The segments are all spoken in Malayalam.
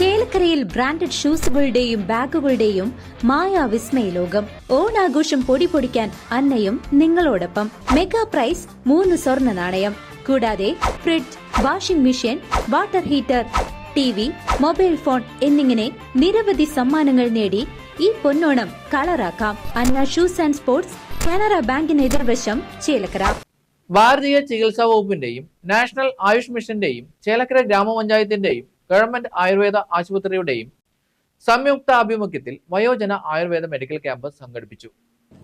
ചേലക്കരയിൽ ബ്രാൻഡഡ് ഷൂസുകളുടെയും ബാഗുകളുടെയും മായാ വിസ്മയ ലോകം ഓണാഘോഷം പൊടി പൊടിക്കാൻ അന്നയും നിങ്ങളോടൊപ്പം. മെഗാ പ്രൈസ് മൂന്ന് സ്വർണ നാണയം. കൂടാതെ fridge washing machine water heater T V mobile phone എന്നിങ്ങനെ നിരവധി സമ്മാനങ്ങൾ നേടി ഈ പൊന്നോണം കളറാക്കാം. Anna shoes and sports Canara ബാങ്കിന് എതിർവശം ചേലക്കര. ഭാരതീയ ചികിത്സാ വകുപ്പിന്റെയും നാഷണൽ ആയുഷ് മിഷന്റെയും ചേലക്കര ഗ്രാമപഞ്ചായത്തിന്റെയും ഗവൺമെന്റ് ആയുർവേദ ആശുപത്രിയുടെയും സംയുക്ത ആഭിമുഖ്യത്തിൽ വയോജന ആയുർവേദ മെഡിക്കൽ ക്യാമ്പ് സംഘടിപ്പിച്ചു.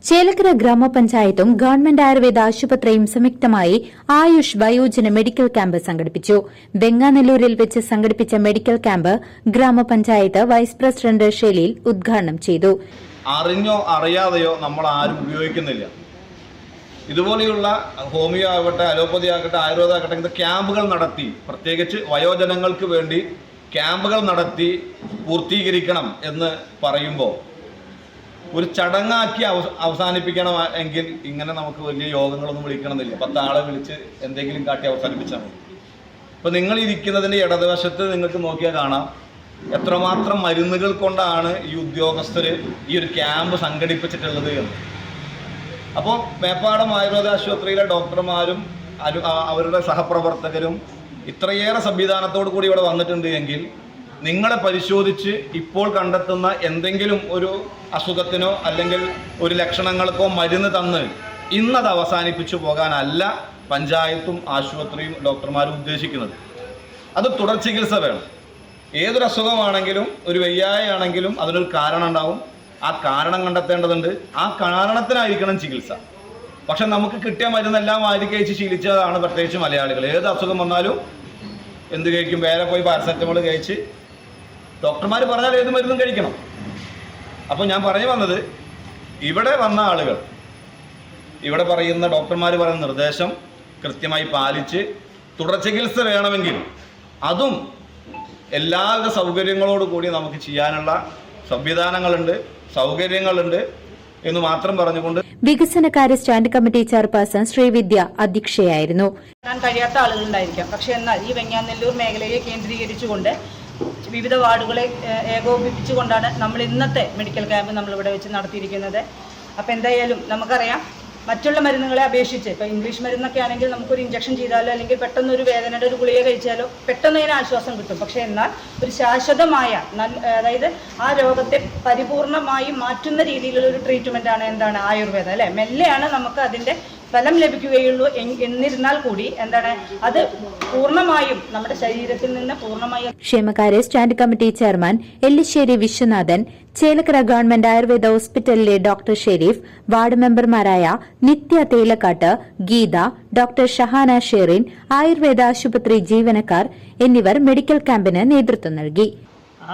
ചേലക്കര ഗ്രാമപഞ്ചായത്തും ഗവൺമെന്റ് ആയുർവേദ ആശുപത്രിയും സംയുക്തമായി ആയുഷ് വയോജന മെഡിക്കൽ ക്യാമ്പ് സംഘടിപ്പിച്ചു. വെങ്ങാനല്ലൂരിൽ വെച്ച് സംഘടിപ്പിച്ച medical camp gramapanchayat vice president Shelil ഉദ്ഘാടനം ചെയ്തു. അറിഞ്ഞോ അറിയാതെയോ നമ്മൾ ആരും ഉപയോഗിക്കുന്നില്ല. ഇതുപോലെയുള്ള ഹോമിയോ ആകട്ടെ അലോപ്പതി ആകട്ടെ ആയുർവേദ ആകട്ടെ ഇങ്ങനത്തെ ക്യാമ്പുകൾ നടത്തി പ്രത്യേകിച്ച് വയോജനങ്ങൾക്ക് വേണ്ടി ക്യാമ്പുകൾ നടത്തി പൂർത്തീകരിക്കണം എന്ന് പറയുമ്പോൾ ഒരു ചടങ്ങാക്കി അവ- അവസാനിപ്പിക്കണം എങ്കിൽ ഇങ്ങനെ നമുക്ക് വലിയ യോഗങ്ങളൊന്നും വിളിക്കണമെന്നില്ല. പത്താളെ വിളിച്ച് എന്തെങ്കിലും കാട്ടി അവസാനിപ്പിച്ചാൽ മതി. ഇപ്പം നിങ്ങൾ ഇരിക്കുന്നതിന്റെ ഇടതുവശത്ത് നിങ്ങൾക്ക് നോക്കിയാൽ കാണാം. എത്രമാത്രം മരുന്നുകൾ കൊണ്ടാണ് ഈ ഉദ്യോഗസ്ഥർ ഈ ഒരു ക്യാമ്പ് സംഘടിപ്പിച്ചിട്ടുള്ളത് എന്ന്. അപ്പോൾ മേപ്പാടം ആയുർവേദ ആശുപത്രിയിലെ ഡോക്ടർമാരും അവരുടെ സഹപ്രവർത്തകരും ഇത്രയേറെ സംവിധാനത്തോടു കൂടി ഇവിടെ വന്നിട്ടുണ്ട് എങ്കിൽ നിങ്ങളെ പരിശോധിച്ച് ഇപ്പോൾ കണ്ടെത്തുന്ന എന്തെങ്കിലും ഒരു അസുഖത്തിനോ അല്ലെങ്കിൽ ഒരു ലക്ഷണങ്ങൾക്കോ മരുന്ന് തന്ന് ഇന്നത് അവസാനിപ്പിച്ചു പോകാനല്ല പഞ്ചായത്തും ആശുപത്രിയും ഡോക്ടർമാരും ഉദ്ദേശിക്കുന്നത്. അത് തുടർ ചികിത്സ വേണം. ഏതൊരു അസുഖമാണെങ്കിലും ഒരു വയ്യായാണെങ്കിലും അതിനൊരു കാരണം ഉണ്ടാവും. ആ കാരണം കണ്ടെത്തേണ്ടതുണ്ട്. ആ കാരണത്തിനായിരിക്കണം ചികിത്സ. പക്ഷെ നമുക്ക് കിട്ടിയ മരുന്നെല്ലാം വാരി കഴിച്ച് ശീലിച്ചതാണ് പ്രത്യേകിച്ച് മലയാളികൾ. ഏത് അസുഖം വന്നാലും എന്ത് കഴിക്കും? വേറെ പോയി പാരസെറ്റമോൾ കഴിച്ച് ഡോക്ടർമാർ പറഞ്ഞാൽ ഏത് മരുന്നും കഴിക്കണം. അപ്പോൾ ഞാൻ പറഞ്ഞു വന്നത് ഇവിടെ വന്ന ആളുകൾ ഇവിടെ പറയുന്ന ഡോക്ടർമാർ പറയുന്ന നിർദ്ദേശം കൃത്യമായി പാലിച്ച് തുടർ ചികിത്സ വേണമെങ്കിൽ അതും എല്ലാവിധ സൗകര്യങ്ങളോടുകൂടി നമുക്ക് ചെയ്യാനുള്ള സംവിധാനങ്ങളുണ്ട്. സൗകര്യങ്ങളുണ്ട് എന്ന് മാത്രം പറഞ്ഞുകൊണ്ട് വികസനകാര്യ സ്റ്റാൻഡ് കമ്മിറ്റി ചെയർപേഴ്സൺ ശ്രീവിദ്യ അധ്യക്ഷയായിരുന്നു. കാണാൻ കഴിയാത്ത ആളുകളുണ്ടായിരിക്കാം. പക്ഷെ എന്നാൽ ഈ വെങ്ങാനെല്ലൂർ മേഖലയെ കേന്ദ്രീകരിച്ചുകൊണ്ട് വിവിധ വാർഡുകളെ ഏകോപിപ്പിച്ചുകൊണ്ടാണ് നമ്മൾ ഇന്നത്തെ മെഡിക്കൽ ക്യാമ്പ് നമ്മൾ ഇവിടെ വെച്ച് നടത്തിയിരിക്കുന്നത്. അപ്പോൾ എന്തായാലും നമുക്കറിയാം മറ്റുള്ള മരുന്നുകളെ അപേക്ഷിച്ച് ഇപ്പോൾ ഇംഗ്ലീഷ് മരുന്നൊക്കെ ആണെങ്കിൽ നമുക്കൊരു ഇഞ്ചക്ഷൻ ചെയ്താലോ അല്ലെങ്കിൽ പെട്ടെന്ന് ഒരു വേദനയുടെ ഒരു ഗുളിക കഴിച്ചാലോ പെട്ടെന്ന് അതിന് ആശ്വാസം കിട്ടും. പക്ഷേ എന്നാൽ ഒരു ശാശ്വതമായ അതായത് ആ രോഗത്തെ പരിപൂർണമായി മാറ്റുന്ന രീതിയിലുള്ള ഒരു ട്രീറ്റ്മെന്റ് ആണ് എന്താണ്? ആയുർവേദം അല്ലേ? മെല്ലെയാണ് നമുക്ക് അതിന്റെ ഫലം ലഭിക്കുകയുള്ളൂ എന്നിരുന്നാൽ കൂടി എന്താണ് അത് പൂർണമായും നമ്മുടെ ശരീരത്തിൽ നിന്ന് പൂർണമായും ക്ഷേമകാര്യ stand committee chairman Ellissery Viswanathan Chelakkara government Ayurveda ഹോസ്പിറ്റലിലെ ഡോക്ടർ ഷെരീഫ് വാർഡ് മെമ്പർമാരായ നിത്യ തേലക്കാട്ട് ഗീത ഡോക്ടർ ഷഹാന ഷെറിൻ ആയുർവേദ ആശുപത്രി ജീവനക്കാർ എന്നിവർ മെഡിക്കൽ ക്യാമ്പിന് നേതൃത്വം നൽകി.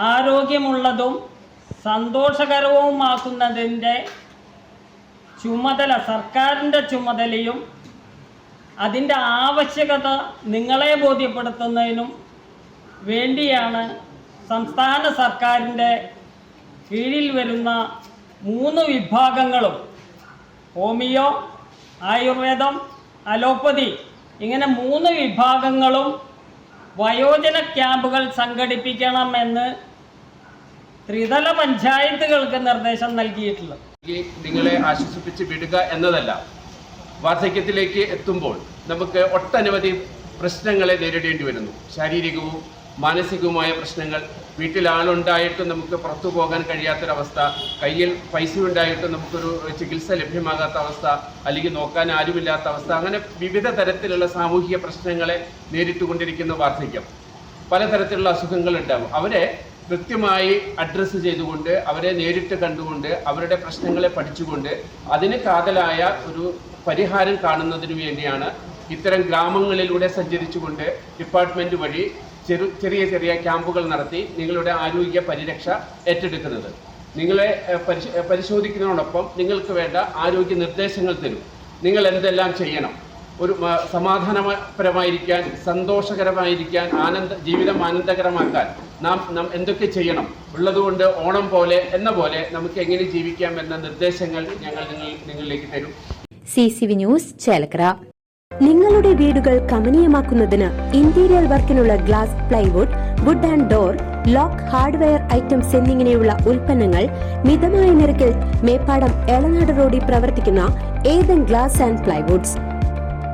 ആരോഗ്യമുള്ളതും സന്തോഷകരവുമാക്കുന്നതിന്റെ ചുമതല സർക്കാരിന്റെ ചുമതലയും അതിന്റെ ആവശ്യകത നിങ്ങളെ ബോധ്യപ്പെടുത്തുന്നതിനും വേണ്ടിയാണ് സംസ്ഥാന സർക്കാരിന്റെ കീഴിൽ വരുന്ന മൂന്ന് വിഭാഗങ്ങളും. ഹോമിയോ ആയുർവേദം അലോപ്പതി. ഇങ്ങനെ മൂന്ന് വിഭാഗങ്ങളും വയോജന ക്യാമ്പുകൾ സംഘടിപ്പിക്കണമെന്ന് ത്രിതല പഞ്ചായത്തുകൾക്ക് നിർദ്ദേശം നൽകിയിട്ടുള്ളത്. നിങ്ങളെ ആശ്വസിപ്പിച്ച് വിടുക എന്നതല്ല. വാർദ്ധക്യത്തിലേക്ക് എത്തുമ്പോൾ നമുക്ക് ഒട്ടനവധി പ്രശ്നങ്ങളെ നേരിടേണ്ടി വരുന്നു. ശാരീരികവും മാനസികവുമായ പ്രശ്നങ്ങൾ വീട്ടിൽ ആളുണ്ടായിട്ടും നമുക്ക് പുറത്തു പോകാൻ കഴിയാത്തൊരവസ്ഥ കയ്യിൽ പൈസ ഉണ്ടായിട്ടും നമുക്കൊരു ചികിത്സ ലഭ്യമാകാത്ത അവസ്ഥ അല്ലെങ്കിൽ നോക്കാൻ ആരുമില്ലാത്ത അവസ്ഥ അങ്ങനെ വിവിധ തരത്തിലുള്ള സാമൂഹിക പ്രശ്നങ്ങളെ നേരിട്ടുകൊണ്ടിരിക്കുന്ന വാർദ്ധക്യം. പലതരത്തിലുള്ള അസുഖങ്ങൾ ഉണ്ടാകും. അവരെ കൃത്യമായി അഡ്രസ്സ് ചെയ്തുകൊണ്ട് അവരെ നേരിട്ട് കണ്ടുകൊണ്ട് അവരുടെ പ്രശ്നങ്ങളെ പഠിച്ചുകൊണ്ട് അതിന് കാതലായ ഒരു പരിഹാരം കാണുന്നതിനു വേണ്ടിയാണ് ഇത്തരം ഗ്രാമങ്ങളിലൂടെ സഞ്ചരിച്ചുകൊണ്ട് ഡിപ്പാർട്ട്മെന്റ് വഴി ചെറു ചെറിയ ചെറിയ ക്യാമ്പുകൾ നടത്തി നിങ്ങളുടെ ആരോഗ്യ പരിരക്ഷ ഏറ്റെടുക്കുന്നത്. നിങ്ങളെ പരിശോധിക്കുന്നതിനോടൊപ്പം നിങ്ങൾക്ക് വേണ്ട ആരോഗ്യ നിർദ്ദേശങ്ങൾ തരും. നിങ്ങൾ എന്തെല്ലാം ചെയ്യണം? ഒരു സമാധാനപരമായിരിക്കാൻ സന്തോഷകരമായിരിക്കാൻ ആനന്ദ ജീവിതം ആനന്ദകരമാക്കാൻ നാം നാം എന്തൊക്കെ ചെയ്യണം? ഉള്ളതുകൊണ്ട് ഓണം പോലെ എന്ന പോലെ നമുക്ക് എങ്ങനെ ജീവിക്കാം എന്ന നിർദ്ദേശങ്ങൾ ഞങ്ങൾ നിങ്ങൾ നിങ്ങളിലേക്ക് തരും. C C V news Chelakkara. നിങ്ങളുടെ വീടുകൾ കമനീയമാക്കുന്നതിന് interior വർക്കിനുള്ള glass plywood wood and door lock hardware items എന്നിങ്ങനെയുള്ള ഉൽപ്പന്നങ്ങൾ മിതമായ നിരക്കിൽ മേപ്പാടം എളനാട് റോഡിൽ പ്രവർത്തിക്കുന്ന ഏതൻ ഗ്ലാസ് ആൻഡ് പ്ലൈവുഡ്സ്.